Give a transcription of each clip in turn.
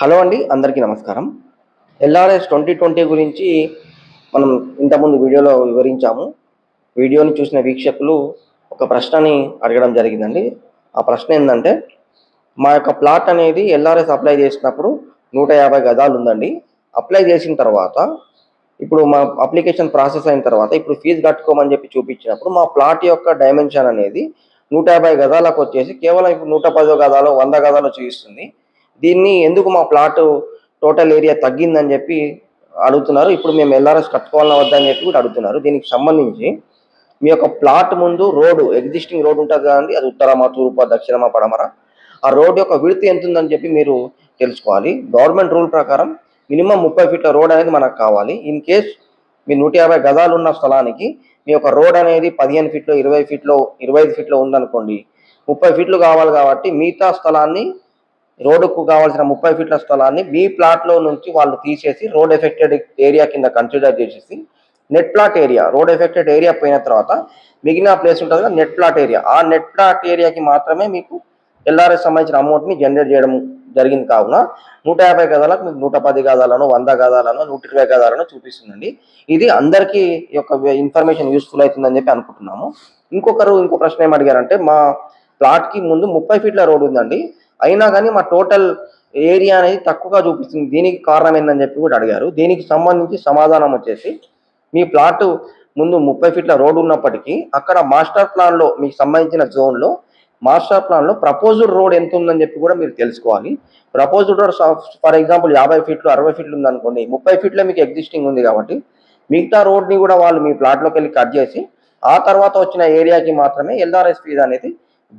Hello అండి అందరికీ నమస్కారం. ఎల్ఆర్ఎస్ ట్వంటీ ట్వంటీ గురించి మనం ఇంతకుముందు వీడియోలో వివరించాము. వీడియోని చూసిన వీక్షకులు ఒక ప్రశ్నని అడగడం జరిగిందండి. ఆ ప్రశ్న ఏంటంటే మా యొక్క ప్లాట్ అనేది ఎల్ఆర్ఎస్ అప్లై చేసినప్పుడు నూట యాభై గదాలు ఉందండి. అప్లై చేసిన తర్వాత ఇప్పుడు మా అప్లికేషన్ ప్రాసెస్ అయిన తర్వాత ఇప్పుడు ఫీజు కట్టుకోమని చెప్పి చూపించినప్పుడు మా ప్లాట్ యొక్క డైమెన్షన్ అనేది నూట యాభై గదాలకు వచ్చేసి కేవలం ఇప్పుడు నూట పదో గదాలు వంద గదాలు చూపిస్తుంది. దీన్ని ఎందుకు మా ప్లాట్ టోటల్ ఏరియా తగ్గిందని చెప్పి అడుగుతున్నారు. ఇప్పుడు మేము ఎల్ఆర్ఎస్ కట్టుకోవాలన్నా వద్దని చెప్పి కూడా అడుగుతున్నారు. దీనికి సంబంధించి మీ యొక్క ప్లాట్ ముందు రోడ్డు ఎగ్జిస్టింగ్ రోడ్ ఉంటుంది కదండి అది ఉత్తరమా తూర్పు దక్షిణమా పడమర. ఆ రోడ్ యొక్క విడత ఎంత ఉందని చెప్పి మీరు తెలుసుకోవాలి. గవర్నమెంట్ రూల్ ప్రకారం మినిమం ముప్పై ఫీట్ల రోడ్ అనేది మనకు కావాలి. ఇన్ కేస్ మీ నూట యాభై గదాలు ఉన్న స్థలానికి మీ యొక్క రోడ్ అనేది పదిహేను ఫీట్లో ఇరవై ఫీట్లో ఇరవై ఐదు ఫీట్లో ఉందనుకోండి ముప్పై ఫీట్లు కావాలి కాబట్టి మిగతా స్థలాన్ని రోడ్డుకు కావాల్సిన ముప్పై ఫీట్ల స్థలాన్ని మీ ప్లాట్లో నుంచి వాళ్ళు తీసేసి రోడ్ ఎఫెక్టెడ్ ఏరియా కింద కన్సిడర్ చేసేసి net plot area road effected area పోయిన తర్వాత మిగిలిన ప్లేస్ ఉంటుంది కదా నెట్ ప్లాట్ ఏరియా ఆ నెట్ ప్లాట్ ఏరియాకి మాత్రమే మీకు ఎల్ఆర్ఎస్ సంబంధించిన అమౌంట్ని జనరేట్ చేయడం జరిగింది కావున నూట యాభై గదాలకు మీకు నూట పది గదాలను వంద గదాలను నూట ఇరవై గదాలను చూపిస్తుందండి. ఇది అందరికీ యొక్క ఇన్ఫర్మేషన్ యూస్ఫుల్ అవుతుందని చెప్పి అనుకుంటున్నాము. ఇంకొకరు ఇంకో ప్రశ్న ఏమడిగారంటే మా ప్లాట్కి ముందు ముప్పై ఫీట్ల రోడ్ ఉందండి. అయినా కానీ మా టోటల్ ఏరియా అనేది తక్కువగా చూపిస్తుంది. దీనికి కారణం ఏందని చెప్పి కూడా అడిగారు. దీనికి సంబంధించి సమాధానం వచ్చేసి మీ ప్లాట్ ముందు ముప్పై ఫీట్ల రోడ్డు ఉన్నప్పటికీ అక్కడ మాస్టర్ ప్లాన్లో మీకు సంబంధించిన జోన్లో మాస్టర్ ప్లాన్లో ప్రపోజ్డ్ రోడ్ ఎంత ఉందని చెప్పి కూడా మీరు తెలుసుకోవాలి. ప్రపోజ్డ్ రోడ్ ఫర్ ఎగ్జాంపుల్ యాభై ఫీట్లు అరవై ఫీట్లు ఉందనుకోండి ముప్పై ఫీట్లో మీకు ఎగ్జిస్టింగ్ ఉంది కాబట్టి మిగతా రోడ్ని కూడా వాళ్ళు మీ ప్లాట్లోకి వెళ్ళి కట్ చేసి ఆ తర్వాత వచ్చిన ఏరియాకి మాత్రమే ఎల్ఆర్ఎస్ ఫీజ్ అనేది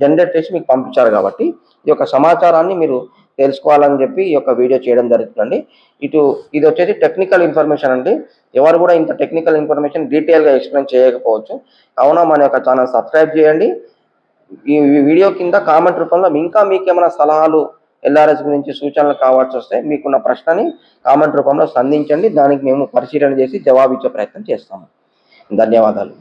జనరేట్ చేసి మీకు పంపించారు కాబట్టి ఈ యొక్క సమాచారాన్ని మీరు తెలుసుకోవాలని చెప్పి ఈ యొక్క వీడియో చేయడం జరుగుతుందండి. ఇటు ఇది వచ్చేసి టెక్నికల్ ఇన్ఫర్మేషన్ అండి. ఎవరు కూడా ఇంత టెక్నికల్ ఇన్ఫర్మేషన్ డీటెయిల్గా ఎక్స్ప్లెయిన్ చేయకపోవచ్చు. కావున మన యొక్క ఛానల్ సబ్స్క్రైబ్ చేయండి. ఈ వీడియో కింద కామెంట్ రూపంలో ఇంకా మీకు ఏమైనా సలహాలు ఎల్ఆర్ఎస్ గురించి సూచనలు కావాల్సి వస్తే మీకున్న ప్రశ్నని కామెంట్ రూపంలో సంధించండి. దానికి మేము పరిశీలన చేసి జవాబు ఇచ్చే ప్రయత్నం చేస్తాము. ధన్యవాదాలు.